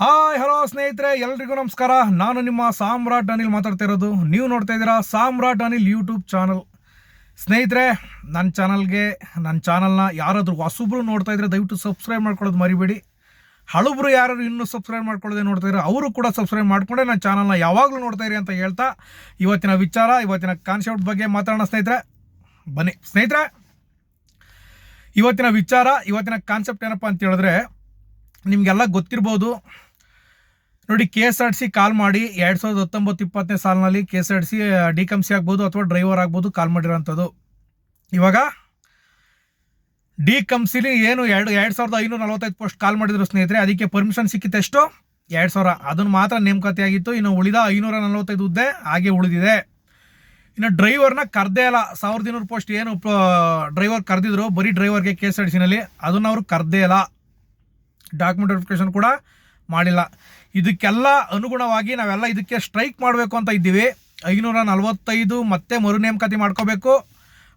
Hi, hello ಸ್ನೇಹಿತರೆ, ಎಲ್ರಿಗೂ ನಮಸ್ಕಾರ. ನಾನು ನಿಮ್ಮ ಸಾಮ್ರಾಟ್ ಅನಿಲ್ ಮಾತಾಡ್ತಾ ಇರೋದು. ನೀವು ನೋಡ್ತಾ ಇದ್ದೀರಾ ಸಾಮ್ರಾಟ್ ಅನಿಲ್ ಯೂಟ್ಯೂಬ್ ಚಾನಲ್. ಸ್ನೇಹಿತರೆ, ನನ್ನ ಚಾನಲ್ಗೆ, ನನ್ನ ಚಾನಲ್ನ ಯಾರಾದರೂ ಹೊಸಬ್ರು ನೋಡ್ತಾ ಇದ್ರೆ ದಯವಿಟ್ಟು ಸಬ್ಸ್ಕ್ರೈಬ್ ಮಾಡ್ಕೊಳ್ಳೋದು ಮರಿಬೇಡಿ. ಹಳಬ್ರು ಯಾರು ಇನ್ನೂ ಸಬ್ಸ್ಕ್ರೈಬ್ ಮಾಡ್ಕೊಳ್ಳೋದೇ ನೋಡ್ತಾ ಇದ್ದಾರೆ ಅವರು ಕೂಡ ಸಬ್ಸ್ಕ್ರೈಬ್ ಮಾಡ್ಕೊಂಡೆ ನನ್ನ ಚಾನಲ್ನ ಯಾವಾಗಲೂ ನೋಡ್ತಾ ಇರಿ ಅಂತ ಹೇಳ್ತಾ ಇವತ್ತಿನ ವಿಚಾರ, ಇವತ್ತಿನ ಕಾನ್ಸೆಪ್ಟ್ ಬಗ್ಗೆ ಮಾತಾಡೋಣ ಸ್ನೇಹಿತರೆ. ಬನ್ನಿ. ಸ್ನೇಹಿತರೆ, ಇವತ್ತಿನ ವಿಚಾರ, ಇವತ್ತಿನ ಕಾನ್ಸೆಪ್ಟ್ ಏನಪ್ಪ ಅಂತ ಹೇಳಿದ್ರೆ ನಿಮಗೆಲ್ಲ ಗೊತ್ತಿರ್ಬೋದು. ನೋಡಿ K S R C call ಮಾಡಿ ಎರಡು ಸಾವಿರದ ಹತ್ತೊಂಬತ್ತು ಇಪ್ಪತ್ತನೇ ಸಾಲಿನಲ್ಲಿ K S R C D cum C ಆಗ್ಬೋದು ಅಥವಾ ಡ್ರೈವರ್ ಆಗ್ಬೋದು ಕಾಲ್ ಮಾಡಿರೋಂಥದ್ದು. ಇವಾಗ ಡಿ ಕಂಪ್ಸಿಲಿ ಏನು ಎರಡು ಎರಡು ಸಾವಿರದ ಐನೂರ ನಲವತ್ತೈದು ಪೋಸ್ಟ್ ಕಾಲ್ ಮಾಡಿದ್ರು ಸ್ನೇಹಿತರೆ, ಅದಕ್ಕೆ ಪರ್ಮಿಷನ್ ಸಿಕ್ಕಿತ್ತು ಎಷ್ಟು? ಎರಡು ಸಾವಿರ. ಅದನ್ನು ಮಾತ್ರ ನೇಮಕಾತಿ ಆಗಿತ್ತು ಇನ್ನು ಉಳಿದ ಐನೂರ ನಲವತ್ತೈದು ಹುದ್ದೆ ಹಾಗೆ ಉಳಿದಿದೆ. ಇನ್ನು ಡ್ರೈವರ್ನ ಕರೆದೇ ಇಲ್ಲ ಸಾವಿರದ ಇನ್ನೂರು ಪೋಸ್ಟ್ ಏನು ಡ್ರೈವರ್ ಕರೆದಿದ್ರು, ಬರೀ ಡ್ರೈವರ್ಗೆ ಕೆ ಎಸ್ ಆರ್ ಸಿನಲ್ಲಿ ಅದನ್ನು ಅವರು ಕರೆದೇ ಇಲ್ಲ ಡಾಕ್ಯುಮೆಂಟ್ ವೆರಿಫಿಕೇಶನ್ ಕೂಡ ಮಾಡಿಲ್ಲ. ಇದಕ್ಕೆಲ್ಲ ಅನುಗುಣವಾಗಿ ನಾವೆಲ್ಲ ಇದಕ್ಕೆ ಸ್ಟ್ರೈಕ್ ಮಾಡಬೇಕು ಅಂತ ಇದ್ದೀವಿ. ಐನೂರ ನಲವತ್ತೈದು ಮತ್ತೆ ಮರು ನೇಮಕಾತಿ ಮಾಡ್ಕೋಬೇಕು.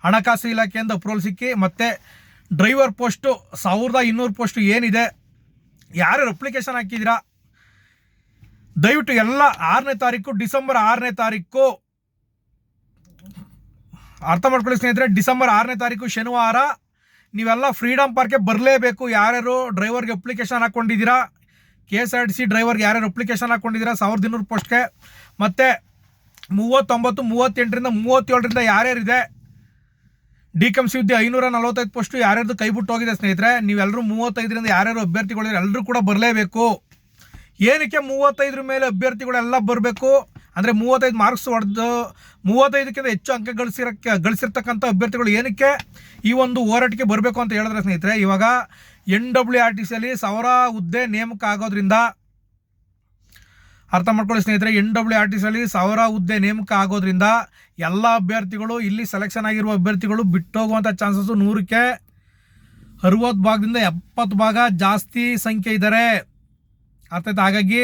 ಹಣಕಾಸು ಇಲಾಖೆಯಿಂದ ಅಪ್ರೂವಲ್ ಸಿಕ್ಕಿ ಮತ್ತು ಡ್ರೈವರ್ ಪೋಸ್ಟು ಸಾವಿರದ ಇನ್ನೂರು ಪೋಸ್ಟು ಏನಿದೆ ಯಾರ್ಯಾರು ಅಪ್ಲಿಕೇಶನ್ ಹಾಕಿದ್ದೀರಾ? ದಯವಿಟ್ಟು ಎಲ್ಲ ಆರನೇ ತಾರೀಕು, ಡಿಸೆಂಬರ್ ಆರನೇ ತಾರೀಕು, ಅರ್ಥ ಮಾಡ್ಕೊಳ್ಳಿ ಸ್ನೇಹಿತರೆ, ಡಿಸೆಂಬರ್ ಆರನೇ ತಾರೀಕು ಶನಿವಾರ ನೀವೆಲ್ಲ ಫ್ರೀಡಮ್ ಪಾರ್ಕ್ಗೆ ಬರಲೇಬೇಕು. ಯಾರ್ಯಾರು ಡ್ರೈವರ್ಗೆ application ಹಾಕ್ಕೊಂಡಿದ್ದೀರಾ K S R T C ಡ್ರೈವರ್ಗೆ ಯಾರ್ಯಾರು ಅಪ್ಲಿಕೇಶನ್ ಹಾಕ್ಕೊಂಡಿದ್ದೀರಾ ಸಾವಿರದ ಇನ್ನೂರು ಪೋಸ್ಟ್ಗೆ. ಮತ್ತು ಮೂವತ್ತೊಂಬತ್ತು, ಮೂವತ್ತೆಂಟರಿಂದ ಮೂವತ್ತೇಳರಿಂದ ಯಾರ್ಯಾರಿದೆ ಡಿ ಕಮ್ ಸಿ ಹುದ್ದೆ ಐನೂರ ನಲವತ್ತೈದು ಪೋಸ್ಟು ಯಾರ್ಯಾರ್ದು ಕೈ ಬಿಟ್ಟು ಹೋಗಿದೆ ಸ್ನೇಹಿತರೆ, ನೀವೆಲ್ಲರೂ ಮೂವತ್ತೈದರಿಂದ ಯಾರ್ಯಾರು ಅಭ್ಯರ್ಥಿಗಳಿದ್ರೆ ಎಲ್ಲರೂ ಕೂಡ ಬರಲೇಬೇಕು. ಏನಕ್ಕೆ ಮೂವತ್ತೈದರ ಮೇಲೆ ಅಭ್ಯರ್ಥಿಗಳೆಲ್ಲ ಬರಬೇಕು? ಅಂದರೆ ಮೂವತ್ತೈದು ಮಾರ್ಕ್ಸ್ ಹೊಡೆದು ಮೂವತ್ತೈದಕ್ಕಿಂತ ಹೆಚ್ಚು ಅಂಕ ಗಳಿಸಿರಕ್ಕೆ, ಗಳಿಸಿರ್ತಕ್ಕಂಥ ಅಭ್ಯರ್ಥಿಗಳು ಏನಕ್ಕೆ ಈ ಒಂದು ಹೋರಾಟಕ್ಕೆ ಬರಬೇಕು ಅಂತ ಹೇಳಿದ್ರೆ ಸ್ನೇಹಿತರೆ, ಇವಾಗ ಎನ್ ಡಬ್ಲ್ಯೂ ಆರ್ ಟಿ ಸಿಯಲ್ಲಿ ಸಾವಿರ ಹುದ್ದೆ ನೇಮಕ ಆಗೋದ್ರಿಂದ ಅರ್ಥ ಮಾಡ್ಕೊಳ್ಳಿ ಸ್ನೇಹಿತರೆ, ಎನ್ ಡಬ್ಲ್ಯೂ ಆರ್ ಟಿ ಸಿಯಲ್ಲಿ ಸಾವಿರ ಹುದ್ದೆ ನೇಮಕ ಆಗೋದ್ರಿಂದ ಎಲ್ಲ ಅಭ್ಯರ್ಥಿಗಳು, ಇಲ್ಲಿ ಸೆಲೆಕ್ಷನ್ ಆಗಿರುವ ಅಭ್ಯರ್ಥಿಗಳು ಬಿಟ್ಟೋಗುವಂಥ ಚಾನ್ಸಸ್ಸು ನೂರಕ್ಕೆ ಅರುವತ್ತು ಭಾಗದಿಂದ ಎಪ್ಪತ್ತು ಭಾಗ ಜಾಸ್ತಿ ಸಂಖ್ಯೆ ಇದ್ದಾರೆ. ಅರ್ಥ ಆಯ್ತು? ಹಾಗಾಗಿ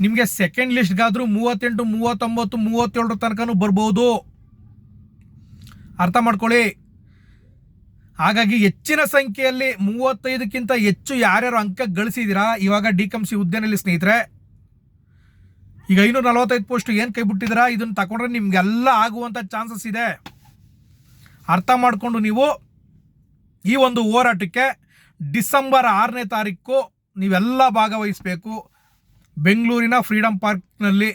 ನಿಮಗೆ ಸೆಕೆಂಡ್ ಲಿಸ್ಟ್ಗಾದರೂ ಮೂವತ್ತೆಂಟು, ಮೂವತ್ತೊಂಬತ್ತು, ಮೂವತ್ತೇಳರ ತನಕನೂ ಬರ್ಬೋದು. ಅರ್ಥ ಮಾಡ್ಕೊಳ್ಳಿ. ಹಾಗಾಗಿ ಹೆಚ್ಚಿನ ಸಂಖ್ಯೆಯಲ್ಲಿ ಮೂವತ್ತೈದಕ್ಕಿಂತ ಹೆಚ್ಚು ಯಾರ್ಯಾರು ಅಂಕ ಗಳಿಸಿದಿರಾ ಇವಾಗ ಡಿ ಕಂ ಸಿ ಹುದ್ದೆನಲ್ಲಿ ಸ್ನೇಹಿತರೆ? ಈಗ ಐನೂರ ನಲವತ್ತೈದು ಪೋಸ್ಟ್ ಏನು ಕೈ ಬಿಟ್ಟಿದ್ದೀರಾ? ಇದನ್ನು ತಗೊಂಡ್ರೆ ನಿಮಗೆಲ್ಲ ಆಗುವಂಥ ಚಾನ್ಸಸ್ ಇದೆ. ಅರ್ಥ ಮಾಡಿಕೊಂಡು ನೀವು ಈ ಒಂದು ಹೋರಾಟಕ್ಕೆ ಡಿಸೆಂಬರ್ ಆರನೇ ತಾರೀಕು ನೀವೆಲ್ಲ ಭಾಗವಹಿಸಬೇಕು. ಬೆಂಗಳೂರಿನ ಫ್ರೀಡಮ್ ಪಾರ್ಕ್ನಲ್ಲಿ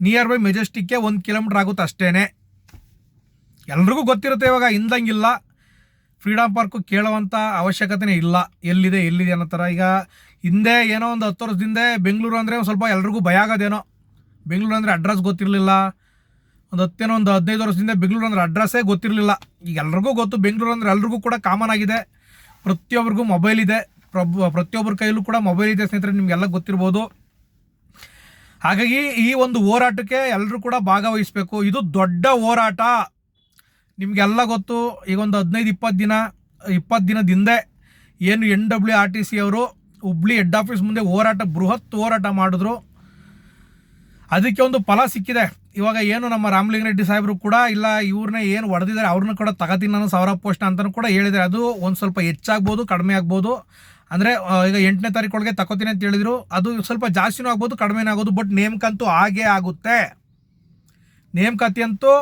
ನಿಯರ್ ಬೈ ಮೆಜೆಸ್ಟಿಕ್ಗೆ ಒಂದು ಕಿಲೋಮೀಟ್ರ್ ಆಗುತ್ತೆ ಅಷ್ಟೇ ಎಲ್ರಿಗೂ ಗೊತ್ತಿರುತ್ತೆ ಇವಾಗ, ಹಿಂದಂಗಿಲ್ಲ. ಫ್ರೀಡಮ್ ಪಾರ್ಕು ಕೇಳುವಂಥ ಅವಶ್ಯಕತೆನೇ ಇಲ್ಲ. ಎಲ್ಲಿದೆ ಎಲ್ಲಿದೆ ಅನ್ನೋ ಥರ ಈಗ ಹಿಂದೆ ಏನೋ ಒಂದು ಹತ್ತು ವರ್ಷದಿಂದ ಬೆಂಗಳೂರು ಅಂದರೆ ಸ್ವಲ್ಪ ಎಲ್ರಿಗೂ ಭಯ ಆಗೋದೇನೋ. ಬೆಂಗಳೂರು ಅಂದರೆ ಅಡ್ರೆಸ್ ಗೊತ್ತಿರಲಿಲ್ಲ. ಒಂದು ಹತ್ತೇನೋ ಒಂದು ಹದಿನೈದು ವರ್ಷದಿಂದ ಬೆಂಗಳೂರು ಅಂದ್ರೆ ಅಡ್ರೆಸ್ಸೇ ಗೊತ್ತಿರಲಿಲ್ಲ. ಈಗ ಎಲ್ರಿಗೂ ಗೊತ್ತು, ಬೆಂಗಳೂರು ಅಂದರೆ ಎಲ್ರಿಗೂ ಕೂಡ ಕಾಮನ್ ಆಗಿದೆ. ಪ್ರತಿಯೊಬ್ಬರಿಗೂ ಮೊಬೈಲ್ ಇದೆ. ಪ್ರತಿಯೊಬ್ಬರ ಕೈಯಲ್ಲೂ ಕೂಡ ಮೊಬೈಲ್ ಇದೆ ಸ್ನೇಹಿತರೆ, ನಿಮಗೆಲ್ಲ ಗೊತ್ತಿರ್ಬೋದು. ಹಾಗಾಗಿ ಈ ಒಂದು ಹೋರಾಟಕ್ಕೆ ಎಲ್ಲರೂ ಕೂಡ ಭಾಗವಹಿಸಬೇಕು. ಇದು ದೊಡ್ಡ ಹೋರಾಟ. ನಿಮಗೆಲ್ಲ ಗೊತ್ತು, ಈಗ ಒಂದು ಹದಿನೈದು, ಇಪ್ಪತ್ತು ದಿನ, ಇಪ್ಪತ್ತು ದಿನದ ಹಿಂದೆ ಏನು N W R T C ಅವರು ಹುಬ್ಳಿ ಹೆಡ್ ಆಫೀಸ್ ಮುಂದೆ ಹೋರಾಟ, ಬೃಹತ್ ಹೋರಾಟ ಮಾಡಿದ್ರು. ಅದಕ್ಕೆ ಒಂದು ಫಲ ಸಿಕ್ಕಿದೆ. ಇವಾಗ ಏನು ನಮ್ಮ ರಾಮಲಿಂಗರೆಡ್ಡಿ ಸಾಹೇಬರು ಕೂಡ ಇಲ್ಲ ಇವ್ರನ್ನ ಏನು ಹೊಡೆದಿದ್ದಾರೆ, ಅವ್ರನ್ನ ಕೂಡ ತಗೋತೀನಿ ನಾನು ಸಾವಿರ ಪೋಸ್ಟ್ ಅಂತಲೂ ಕೂಡ ಹೇಳಿದ್ದಾರೆ. ಅದು ಒಂದು ಸ್ವಲ್ಪ ಹೆಚ್ಚಾಗ್ಬೋದು, ಕಡಿಮೆ ಆಗ್ಬೋದು. ಅಂದರೆ ಈಗ ಎಂಟನೇ ತಾರೀಕೊಳಗೆ ತಗೋತೀನಿ ಅಂತ ಹೇಳಿದ್ರು. ಅದು ಸ್ವಲ್ಪ ಜಾಸ್ತಿನೂ ಆಗ್ಬೋದು, ಕಡಿಮೆನೂ ಆಗೋದು ಬಟ್ ನೇಮಕಂತೂ ಹಾಗೇ ಆಗುತ್ತೆ. ನೇಮಕಾತಿ ಅಂತೂ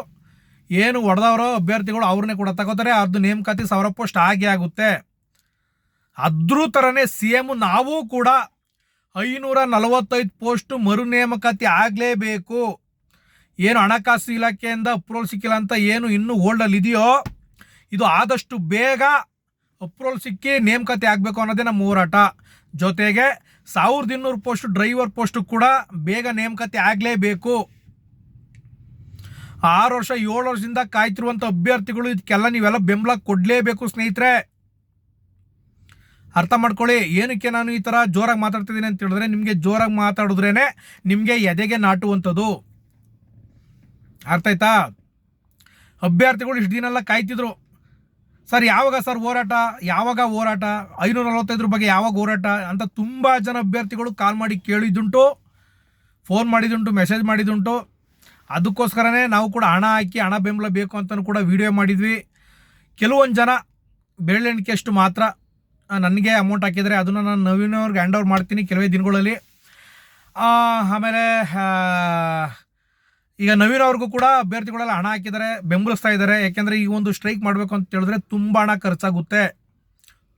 ಏನು ಹೊಡೆದವರು ಅಭ್ಯರ್ಥಿಗಳು ಅವ್ರನ್ನೇ ಕೂಡ ತಗೋತಾರೆ. ಅದು ನೇಮಕಾತಿ ಸಾವಿರ ಪೋಸ್ಟ್ ಆಗಿ ಆಗುತ್ತೆ. ಅದ್ರ ಥರನೇ ಸಿ ಎಂ ನಾವು ಕೂಡ ಐನೂರ ನಲವತ್ತೈದು ಪೋಸ್ಟು ಮರು ನೇಮಕಾತಿ ಆಗಲೇಬೇಕು. ಏನು ಹಣಕಾಸು ಇಲಾಖೆಯಿಂದ ಅಪ್ರೂವಲ್ ಸಿಕ್ಕಿಲ್ಲ ಅಂತ ಏನು ಇನ್ನೂ ಹೋಲ್ಡಲ್ಲಿ ಇದೆಯೋ, ಇದು ಆದಷ್ಟು ಬೇಗ ಅಪ್ರೂವಲ್ ಸಿಕ್ಕಿ ನೇಮಕಾತಿ ಆಗಬೇಕು ಅನ್ನೋದೇ ನಮ್ಮ ಹೋರಾಟ. ಜೊತೆಗೆ ಸಾವಿರದ ಇನ್ನೂರು ಪೋಸ್ಟ್, ಡ್ರೈವರ್ ಪೋಸ್ಟು ಕೂಡ ಬೇಗ ನೇಮಕಾತಿ ಆಗಲೇಬೇಕು. ಆರು ವರ್ಷ, ಏಳು ವರ್ಷದಿಂದ ಕಾಯ್ತಿರುವಂಥ ಅಭ್ಯರ್ಥಿಗಳು ಇದಕ್ಕೆಲ್ಲ ನೀವೆಲ್ಲ ಬೆಂಬಲ ಕೊಡಲೇಬೇಕು ಸ್ನೇಹಿತರೆ. ಅರ್ಥ ಮಾಡ್ಕೊಳ್ಳಿ, ಏನಕ್ಕೆ ನಾನು ಈ ಥರ ಜೋರಾಗಿ ಮಾತಾಡ್ತಿದ್ದೀನಿ ಅಂತ ಹೇಳಿದ್ರೆ, ನಿಮಗೆ ಜೋರಾಗಿ ಮಾತಾಡಿದ್ರೇ ನಿಮಗೆ ಎದೆಗೆ ನಾಟುವಂಥದ್ದು. ಅರ್ಥ ಆಯ್ತಾ? ಅಭ್ಯರ್ಥಿಗಳು ಇಷ್ಟು ದಿನ ಎಲ್ಲ ಕಾಯ್ತಿದ್ರು. ಸರ್, ಯಾವಾಗ ಸರ್ ಹೋರಾಟ? ಯಾವಾಗ ಹೋರಾಟ? ಐನೂರ ನಲವತ್ತೈದ್ರ ಬಗ್ಗೆ ಯಾವಾಗ ಹೋರಾಟ? ಅಂತ ತುಂಬ ಜನ ಅಭ್ಯರ್ಥಿಗಳು ಕಾಲ್ ಮಾಡಿ ಕೇಳಿದ್ದುಂಟು ಫೋನ್ ಮಾಡಿದ್ದುಂಟು ಮೆಸೇಜ್ ಮಾಡಿದ್ದುಂಟು. ಅದಕ್ಕೋಸ್ಕರನೇ ನಾವು ಕೂಡ ಹಣ ಹಾಕಿ, ಹಣ ಬೆಂಬಲ ಬೇಕು ಅಂತಲೂ ಕೂಡ ವಿಡಿಯೋ ಮಾಡಿದ್ವಿ. ಕೆಲವೊಂದು ಜನ ಬೆರಳೆಣಿಕೆಯಷ್ಟು ಮಾತ್ರ ನನಗೆ ಅಮೌಂಟ್ ಹಾಕಿದರೆ ಅದನ್ನು ನಾನು ನವೀನವ್ರಿಗೆ ಹ್ಯಾಂಡ್ ಓವರ್ ಮಾಡ್ತೀನಿ ಕೆಲವೇ ದಿನಗಳಲ್ಲಿ. ಆಮೇಲೆ ಈಗ ನವೀನ್ ಅವ್ರಿಗೂ ಕೂಡ ಅಭ್ಯರ್ಥಿಗಳೆಲ್ಲ ಹಣ ಹಾಕಿದ್ದಾರೆ, ಬೆಂಬಲಿಸ್ತಾ ಇದ್ದಾರೆ. ಯಾಕೆಂದರೆ ಈ ಒಂದು ಸ್ಟ್ರೈಕ್ ಮಾಡಬೇಕು ಅಂತ ಹೇಳಿದ್ರೆ ತುಂಬ ಹಣ ಖರ್ಚಾಗುತ್ತೆ.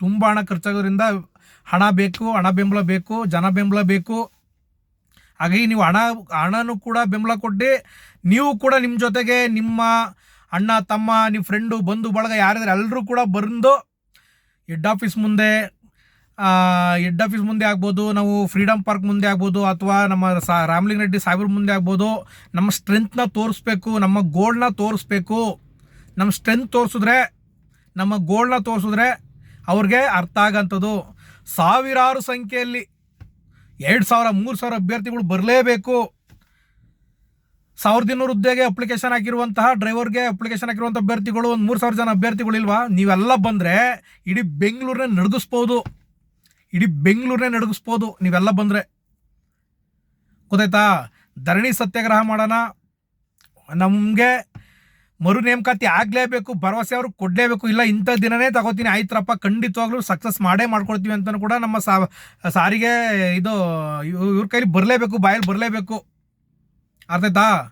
ತುಂಬ ಹಣ ಖರ್ಚಾಗೋದ್ರಿಂದ ಹಣ ಬೇಕು, ಹಣ ಬೆಂಬಲ ಬೇಕು, ಜನ ಬೆಂಬಲ ಬೇಕು. ಹಾಗಾಗಿ ನೀವು ಹಣ, ಹಣನೂ ಕೂಡ ಬೆಂಬಲ ಕೊಟ್ಟು ನೀವು ಕೂಡ ನಿಮ್ಮ ಜೊತೆಗೆ ನಿಮ್ಮ ಅಣ್ಣ, ತಮ್ಮ, ನಿಮ್ಮ ಫ್ರೆಂಡು ಬಂಧು, ಬಳಗ ಯಾರಿದ್ರೆ ಎಲ್ಲರೂ ಕೂಡ ಬಂದು ಹೆಡ್ ಆಫೀಸ್ ಮುಂದೆ ಹೆಡ್ ಆಫೀಸ್ ಮುಂದೆ ಆಗ್ಬೋದು, ನಾವು ಫ್ರೀಡಮ್ ಪಾರ್ಕ್ ಮುಂದೆ ಆಗ್ಬೋದು, ಅಥವಾ ನಮ್ಮ ಸಾ, ರಾಮ್ಲಿಂಗ್ ರೆಡ್ಡಿ ಸಾಹೇಬ್ರ ಮುಂದೆ ಆಗ್ಬೋದು, ನಮ್ಮ ಸ್ಟ್ರೆಂತ್ನ ತೋರಿಸ್ಬೇಕು, ನಮ್ಮ ಗೋಲ್ಡ್ನ ತೋರಿಸ್ಬೇಕು. ನಮ್ಮ ಸ್ಟ್ರೆಂತ್ ತೋರಿಸಿದ್ರೆ, ನಮ್ಮ ಗೋಲ್ಡ್ನ ತೋರಿಸಿದ್ರೆ ಅವ್ರಿಗೆ ಅರ್ಥ ಆಗಂಥದ್ದು ಸಾವಿರಾರು ಸಂಖ್ಯೆಯಲ್ಲಿ ಎರಡು ಸಾವಿರ, ಮೂರು ಸಾವಿರ ಅಭ್ಯರ್ಥಿಗಳು ಬರಲೇಬೇಕು. ಸಾವಿರದ ಇನ್ನೂರು ಹುದ್ದೆಗೆ ಅಪ್ಲಿಕೇಶನ್ ಹಾಕಿರುವಂತಹ ಡ್ರೈವರ್ಗೆ ಅಪ್ಲಿಕೇಶನ್ ಹಾಕಿರುವಂಥ ಅಭ್ಯರ್ಥಿಗಳು, ಒಂದು ಮೂರು ಸಾವಿರ ಜನ ಅಭ್ಯರ್ಥಿಗಳು ಇಲ್ವಾ ನೀವೆಲ್ಲ ಬಂದರೆ ಇಡೀ ಬೆಂಗಳೂರನ್ನೇ ನಡಗಿಸ್ಬೋದು. ಇಡೀ ಬೆಂಗಳೂರನ್ನೇ ನಡಗಿಸ್ಬೋದು ನೀವೆಲ್ಲ ಬಂದರೆ. ಗೊತ್ತಾಯ್ತಾ? ಧರಣಿ ಸತ್ಯಾಗ್ರಹ ಮಾಡೋಣ. ನಮಗೆ ಮರು ನೇಮಕಾತಿ ಆಗಲೇಬೇಕು, ಭರವಸೆ ಅವರು ಕೊಡಲೇಬೇಕು. ಇಲ್ಲ, ಇಂಥ ದಿನನೇ ತಗೋತೀನಿ, ಆಯ್ತರಪ್ಪ, ಖಂಡಿತವಾಗ್ಲೂ ಸಕ್ಸಸ್ ಮಾಡೇ ಮಾಡ್ಕೊಳ್ತೀವಿ ಅಂತಲೂ ಕೂಡ ನಮ್ಮ ಸಾರಿಗೆ ಇದು, ಇವ್- ಇವ್ರ ಕೈಲಿ ಬರಲೇಬೇಕು, ಬಾಯಲ್ಲಿ ಬರಲೇಬೇಕು. ಅರ್ಥ ಆಯ್ತಾ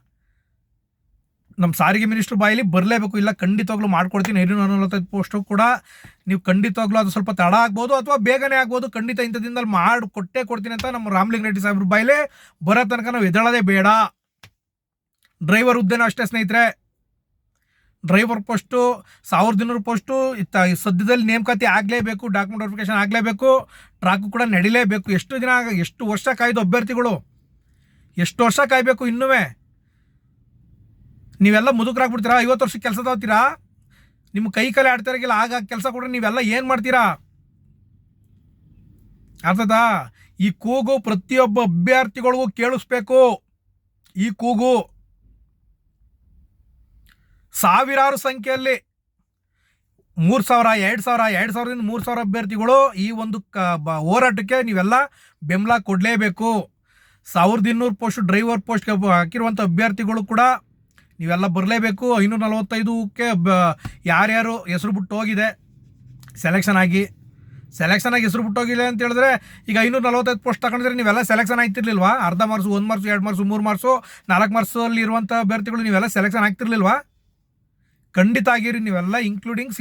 ನಮ್ಮ ಸಾರಿಗೆ ಮಿನಿಸ್ಟ್ರ್ ಬಾಯಲ್ಲಿ ಬರಲೇಬೇಕು, ಇಲ್ಲ, ಖಂಡಿತವಾಗ್ಲೂ ಮಾಡ್ಕೊಡ್ತೀನಿ. ಐನೂರ ನಲವತ್ತೈದು ಪೋಸ್ಟು ಕೂಡ ನೀವು ಖಂಡಿತವಾಗ್ಲೂ ಅದು ಸ್ವಲ್ಪ ತಡ ಆಗ್ಬೋದು ಅಥವಾ ಬೇಗನೆ ಆಗ್ಬೋದು. ಖಂಡಿತ ಇಂಥ ದಿನದಲ್ಲಿ ಮಾಡಿ, ಕೊಟ್ಟೇ ಕೊಡ್ತೀನಿ ಅಂತ ನಮ್ಮ ರಾಮ್ಲಿಂಗ್ ರೆಡ್ಡಿ ಸಾಹೇಬ್ರ ಬಾಯಲ್ಲಿ ಬರೋ ತನಕ ನಾವು ಎದಳೋದೇ ಬೇಡ. ಡ್ರೈವರ್ ಹುದ್ದೆನೂ ಅಷ್ಟೇ ಸ್ನೇಹಿತರೆ. ಡ್ರೈವರ್ ಪೋಸ್ಟು ಸಾವಿರದ ಇನ್ನೂರು ಪೋಸ್ಟು, ಇತ್ತ ಸದ್ಯದಲ್ಲಿ ನೇಮಕಾತಿ ಆಗಲೇಬೇಕು ಡಾಕ್ಯುಮೆಂಟ್ ವೆರಿಫಿಕೇಶನ್ ಆಗಲೇಬೇಕು, ಟ್ರಾಕು ಕೂಡ ನಡಿಲೇಬೇಕು. ಎಷ್ಟು ದಿನ ಎಷ್ಟು ವರ್ಷ ಕಾಯ್ದು ಅಭ್ಯರ್ಥಿಗಳು? ಎಷ್ಟು ವರ್ಷ ಕಾಯಬೇಕು ಇನ್ನೂ ನೀವೆಲ್ಲ ಮುದುಕರಾಗ್ಬಿಡ್ತೀರಾ? ಐವತ್ತು ವರ್ಷಕ್ಕೆ ಕೆಲಸ ತಗೋತೀರಾ? ನಿಮ್ಮ ಕೈ ಕಾಲು ಆಗ ಕೆಲಸ ಕೊಡ್ರೆ ನೀವೆಲ್ಲ ಏನು ಮಾಡ್ತೀರಾ? ಅರ್ಥದಾ ಈ ಕೂಗು ಪ್ರತಿಯೊಬ್ಬ ಅಭ್ಯರ್ಥಿಗಳಿಗೂ ಕೇಳಿಸ್ಬೇಕು. ಈ ಕೂಗು. ಸಾವಿರಾರು ಸಂಖ್ಯೆಯಲ್ಲಿ ಮೂರು ಸಾವಿರ, ಎರಡು ಸಾವಿರ, ಎರಡು ಸಾವಿರದಿಂದ ಮೂರು ಸಾವಿರ ಅಭ್ಯರ್ಥಿಗಳು ಈ ಒಂದು ಕ, ಬ, ಹೋರಾಟಕ್ಕೆ ನೀವೆಲ್ಲ ಬೆಂಬಲ ಕೊಡಲೇಬೇಕು. ಸಾವಿರದ ಇನ್ನೂರು ಪೋಸ್ಟ್ ಡ್ರೈವರ್ ಪೋಸ್ಟ್ಗೆ ಹಾಕಿರುವಂಥ ಅಭ್ಯರ್ಥಿಗಳು ಕೂಡ ನೀವೆಲ್ಲ ಬರಲೇಬೇಕು. ಐನೂರ ನಲವತ್ತೈದಕ್ಕೆ ಬ, ಯಾರ್ಯಾರು ಹೆಸರು ಬಿಟ್ಟು ಹೋಗಿದೆ? ಸೆಲೆಕ್ಷನ್ ಆಗಿ. ಸೆಲೆಕ್ಷನ್ ಆಗಿ ಹೆಸರು ಬಿಟ್ಟು ಹೋಗಿಲ್ಲ ಅಂತ ಹೇಳಿದ್ರೆ ಈಗ ಐನೂರ ನಲವತ್ತೈದು ಪೋಸ್ಟ್ ತಗೊಂಡಿದ್ರೆ ನೀವೆಲ್ಲ ಸೆಲೆಕ್ಷನ್ ಆಗ್ತಿರ್ಲಿಲ್ವಾ? ಅರ್ಧ ಮಾರ್ಕ್ಸು ಒಂದು ಮಾರ್ಸು ಎರಡು ಮಾರ್ಸು ಮೂರು ಮಾರ್ಸು ನಾಲ್ಕು ಮಾರ್ಕ್ಸಲ್ಲಿ ಇರುವಂಥ ಅಭ್ಯರ್ಥಿಗಳು ನೀವೆಲ್ಲ ಸೆಲೆಕ್ಷನ್ ಆಗ್ತಿರ್ಲಿಲ್ವಾ? ಖಂಡಿತ ಆಗಿರಿ, ನೀವೆಲ್ಲ ಇನ್ಕ್ಲೂಡಿಂಗ್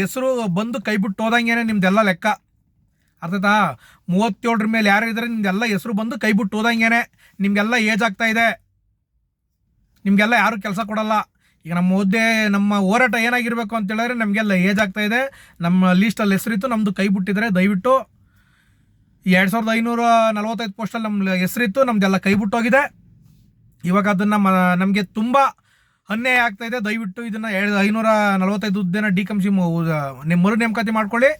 ಹೆಸರು ಬಂದು ಕೈ ಬಿಟ್ಟು ಹೋದಂಗೇನೆ ನಿಮ್ದೆಲ್ಲ ಲೆಕ್ಕ. ಅರ್ಥತಾ ಮೂವತ್ತೇಳರ ಮೇಲೆ ಯಾರು ಇದ್ದಾರೆ ನಿಮ್ದೆಲ್ಲ ಹೆಸರು ಬಂದು ಕೈ ಬಿಟ್ಟು ಹೋದಂಗೇನೆ ನಿಮಗೆಲ್ಲ ಏಜ್ ಆಗ್ತಾ ಇದೆ. ನಿಮಗೆಲ್ಲ ಯಾರು ಕೆಲಸ ಕೊಡಲ್ಲ. ಈಗ ನಮ್ಮ ಹುದ್ದೆ ನಮ್ಮ ಹೋರಾಟ ಏನಾಗಿರಬೇಕು ಅಂತ ಹೇಳಿದ್ರೆ ನಮಗೆಲ್ಲ ಏಜ್ ಆಗ್ತಾ ಇದೆ. ನಮ್ಮ ಲೀಸ್ಟಲ್ಲಿ ಹೆಸರಿತ್ತು ನಮ್ಮದು ಕೈ ಬಿಟ್ಟಿದ್ದಾರೆ ದಯವಿಟ್ಟು. ಎರಡು ಸಾವಿರದ ಐನೂರ ನಲ್ವತ್ತೈದು ಪೋಸ್ಟಲ್ಲಿ ನಮ್ಮ ಹೆಸರಿತ್ತು ನಮ್ಮದೆಲ್ಲ ಕೈ ಬಿಟ್ಟೋಗಿದೆ ಇವಾಗ ಅದನ್ನು ನಮಗೆ ತುಂಬ ಅನ್ಯಾಯ ಆಗ್ತಾ ಇದೆ. ದಯವಿಟ್ಟು ಇದನ್ನ ಎರಡು ಐನೂರ ನಲವತ್ತೈದು ಹುದ್ದೆನ ಡಿ ಕಮ್ ಸಿ ಮರು ನೇಮಕಾತಿ ಮಾಡ್ಕೊಳ್ಳಿ.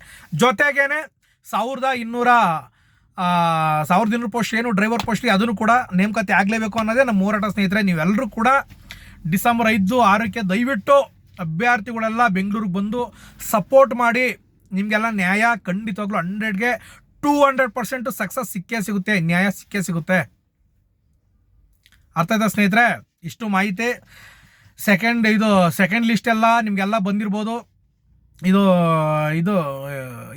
ಜೊತೆಗೇನೆ ಸಾವಿರದ ಇನ್ನೂರ ಸಾವಿರದ ಇನ್ನೂರು ಪೋಸ್ಟ್ ಏನು, ಡ್ರೈವರ್ ಪೋಸ್ಟ್ಗೆ ಅದನ್ನು ಕೂಡ ನೇಮಕಾತಿ ಆಗಲೇಬೇಕು ಅನ್ನೋದೇ ನಮ್ಮ ಹೋರಾಟ ಸ್ನೇಹಿತರೆ. ನೀವೆಲ್ಲರೂ ಕೂಡ ಡಿಸೆಂಬರ್ ಐದು, ಆರಕ್ಕೆ ದಯವಿಟ್ಟು ಅಭ್ಯರ್ಥಿಗಳೆಲ್ಲ ಬೆಂಗಳೂರಿಗೆ ಬಂದು ಸಪೋರ್ಟ್ ಮಾಡಿ. ನಿಮಗೆಲ್ಲ ನ್ಯಾಯ ಖಂಡಿತವಾಗ್ಲೂ ಹಂಡ್ರೆಡ್ಗೆ ಟೂ ಹಂಡ್ರೆಡ್ ಪರ್ಸೆಂಟ್ ಸಕ್ಸಸ್ ಸಿಕ್ಕೇ ಸಿಗುತ್ತೆ, ನ್ಯಾಯ ಸಿಕ್ಕೇ ಸಿಗುತ್ತೆ. ಅರ್ಥ ಆಯ್ತಾ ಸ್ನೇಹಿತರೆ? ಇಷ್ಟು ಮಾಹಿತಿ. ಸೆಕೆಂಡ್ ಇದು ಸೆಕೆಂಡ್ ಲಿಸ್ಟ್ ಎಲ್ಲ ನಿಮಗೆಲ್ಲ ಬಂದಿರ್ಬೋದು. ಇದು ಇದು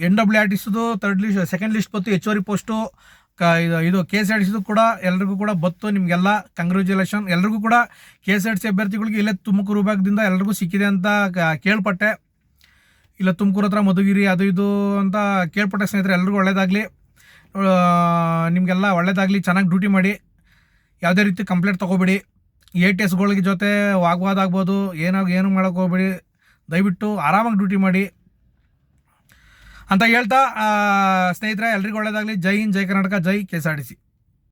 ಎನ್ ಡಬ್ಲ್ಯೂ ಆರ್ ಟಿಸ್ದು ತರ್ಡ್ ಲಿಸ್ಟ್ ಸೆಕೆಂಡ್ ಲಿಸ್ಟ್ ಬಂತು ಹೆಚ್ಚುವರಿ ಪೋಸ್ಟು ಕ, ಇದು ಇದು ಕೆ ಎಸ್ ಆರ್ ಟಿ ಸಿದು ಕೂಡ ಎಲ್ರಿಗೂ ಕೂಡ ಬತ್ತು ನಿಮಗೆಲ್ಲ. ಕಂಗ್ರ್ಯಾಚುಲೇಷನ್ ಎಲ್ರಿಗೂ ಕೂಡ K S R T C ಅಭ್ಯರ್ಥಿಗಳಿಗೆ ಇಲ್ಲೇ ತುಮಕೂರು ವಿಭಾಗದಿಂದ ಎಲ್ರಿಗೂ ಸಿಕ್ಕಿದೆ ಅಂತ ಕೇಳ್ಪಟ್ಟೆ. ಇಲ್ಲ, ತುಮಕೂರು ಹತ್ರ ಮಧುಗಿರಿ ಅದು ಇದು ಅಂತ ಕೇಳ್ಪಟ್ಟೆ ಸ್ನೇಹಿತರೆ, ಎಲ್ರಿಗೂ ಒಳ್ಳೇದಾಗಲಿ. ನಿಮಗೆಲ್ಲ ಒಳ್ಳೇದಾಗಲಿ. ಚೆನ್ನಾಗಿ ಡ್ಯೂಟಿ ಮಾಡಿ. ಯಾವುದೇ ರೀತಿ ಕಂಪ್ಲೇಂಟ್ ತೊಗೋಬೇಡಿ. ಎ ಟಿ ಎಸ್ಗಳಿಗೆ ಜೊತೆ ವಾಗ್ವಾದ ಆಗ್ಬೋದು, ಏನಾಗ, ಏನು ಮಾಡೋಕೆ ಹೋಗ್ಬೇಡಿ, ದಯವಿಟ್ಟು ಆರಾಮಾಗಿ ಡ್ಯೂಟಿ ಮಾಡಿ. ಅಂತ ಹೇಳ್ತಾ ಸ್ನೇಹಿತರೆ, ಎಲ್ರಿಗೂ ಒಳ್ಳೇದಾಗಲಿ. Jai Hind, Jai Karnataka, Jai K S R C